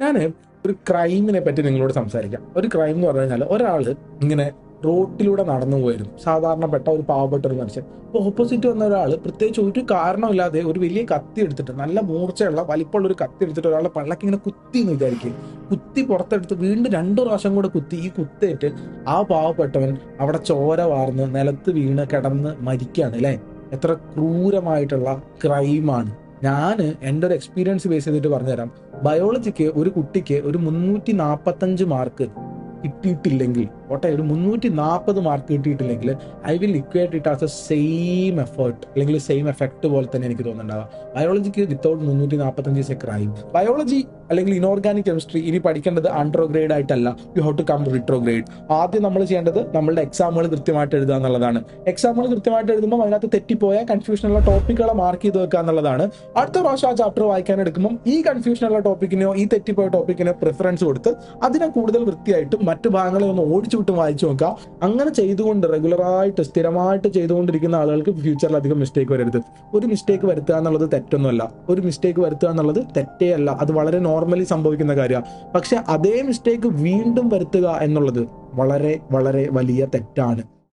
ഞാൻ ഒരു ക്രൈമിനെ പറ്റി നിങ്ങളോട് സംസാരിക്കാം. ഒരു ക്രൈം എന്ന് പറഞ്ഞു കഴിഞ്ഞാൽ ഒരാൾ ഇങ്ങനെ റോട്ടിലൂടെ നടന്നു പോയിരുന്നു. സാധാരണപ്പെട്ട ഒരു പാവപ്പെട്ട ഒരു മനുഷ്യൻ. അപ്പോൾ ഓപ്പോസിറ്റ് വന്ന ഒരാൾ പ്രത്യേകിച്ച് ഒരു കാരണമില്ലാതെ ഒരു വലിയ കത്തി എടുത്തിട്ട് നല്ല മൂർച്ചയുള്ള വലിപ്പമുള്ള ഒരു കത്തി എടുത്തിട്ട് ഒരാളെ പള്ളക്ക് ഇങ്ങനെ കുത്തി എന്ന് വിചാരിക്കും കുത്തി പുറത്തെടുത്ത് വീണ്ടും രണ്ടു പ്രാവശ്യം കൂടെ കുത്തി ഈ കുത്തേറ്റ് ആ പാവപ്പെട്ടവൻ അവിടെ ചോര വാർന്ന് നിലത്ത് വീണ് കിടന്ന് മരിക്കുകയാണ് അല്ലേ? എത്ര ക്രൂരമായിട്ടുള്ള ക്രൈമാണ് ഞാൻ എന്റെ ഒരു എക്സ്പീരിയൻസ് ബേസ് ചെയ്തിട്ട് പറഞ്ഞുതരാം. ബയോളജിക്ക് ഒരു കുട്ടിക്ക് ഒരു മുന്നൂറ്റി നാൽപ്പത്തഞ്ച് മാർക്ക് കിട്ടിയിട്ടില്ലെങ്കിൽ ഓട്ടെ ഒരു മുന്നൂറ്റി നാൽപ്പത് mark കിട്ടിയിട്ടില്ലെങ്കിൽ I will equate it as a same effort അല്ലെങ്കിൽ സെയിം എഫക്ട് പോലെ തന്നെ എനിക്ക് തോന്നുന്നുണ്ടാവുക ബയോളജിക്ക് വിത്തൗട്ട് മുന്നൂറ്റി നാൽപ്പത്തഞ്ച് ദിവസം ക്രൈം ബയോളജി അല്ലെങ്കിൽ ഇനോർഗാനിക് കെമിസ്ട്രി ഇനി പഠിക്കേണ്ടത് അൺട്രോഗ്രേഡ് ആയിട്ടല്ല. You how to come retrograde ആദ്യം നമ്മൾ ചെയ്യേണ്ടത് നമ്മളുടെ എക്സാമുകൾ കൃത്യമായിട്ട് എഴുതുക എന്നുള്ളതാണ്. എക്സാമുകൾ കൃത്യമായിട്ട് എഴുതുമ്പോൾ അതിനകത്ത് തെറ്റിപ്പോയ കൺഫ്യൂഷനുള്ള ടോപ്പിക്കുകളെ മാർക്ക് ചെയ്ത് വെക്കുക എന്നുള്ളതാണ്. അടുത്ത പ്രാവശ്യം ആ ചാപ്റ്റർ വായിക്കാൻ എടുക്കുമ്പോൾ ഈ കൺഫ്യൂഷനുള്ള ടോപ്പിക്കിനോ ഈ തെറ്റിപ്പോയ ടോപ്പിക്കിനോ പ്രിഫറൻസ് കൊടുത്ത് അതിനെ കൂടുതൽ വൃത്തിയായിട്ടും മറ്റു ഭാഗങ്ങളെ ഒന്ന് ഓടിച്ചു വിട്ടും വായിച്ചു നോക്കുക അങ്ങനെ ചെയ്തുകൊണ്ട് റെഗുലറായിട്ട് സ്ഥിരമായിട്ട് ചെയ്തുകൊണ്ടിരിക്കുന്ന ആളുകൾക്ക് ഫ്യൂച്ചറിൽ അധികം മിസ്റ്റേക്ക് വരരുത്. ഒരു മിസ്റ്റേക്ക് വരുത്തുക എന്നുള്ളത് തെറ്റൊന്നുമല്ല. ഒരു മിസ്റ്റേക്ക് വരുത്തുക എന്നുള്ളത് തെറ്റേ അല്ല. അത് വളരെ നോർമലി സംഭവിക്കുന്ന കാര്യമാണ്. പക്ഷെ അതേ മിസ്റ്റേക്ക് വീണ്ടും വരുത്തുക എന്നുള്ളത് വളരെ വളരെ വലിയ തെറ്റാണ്.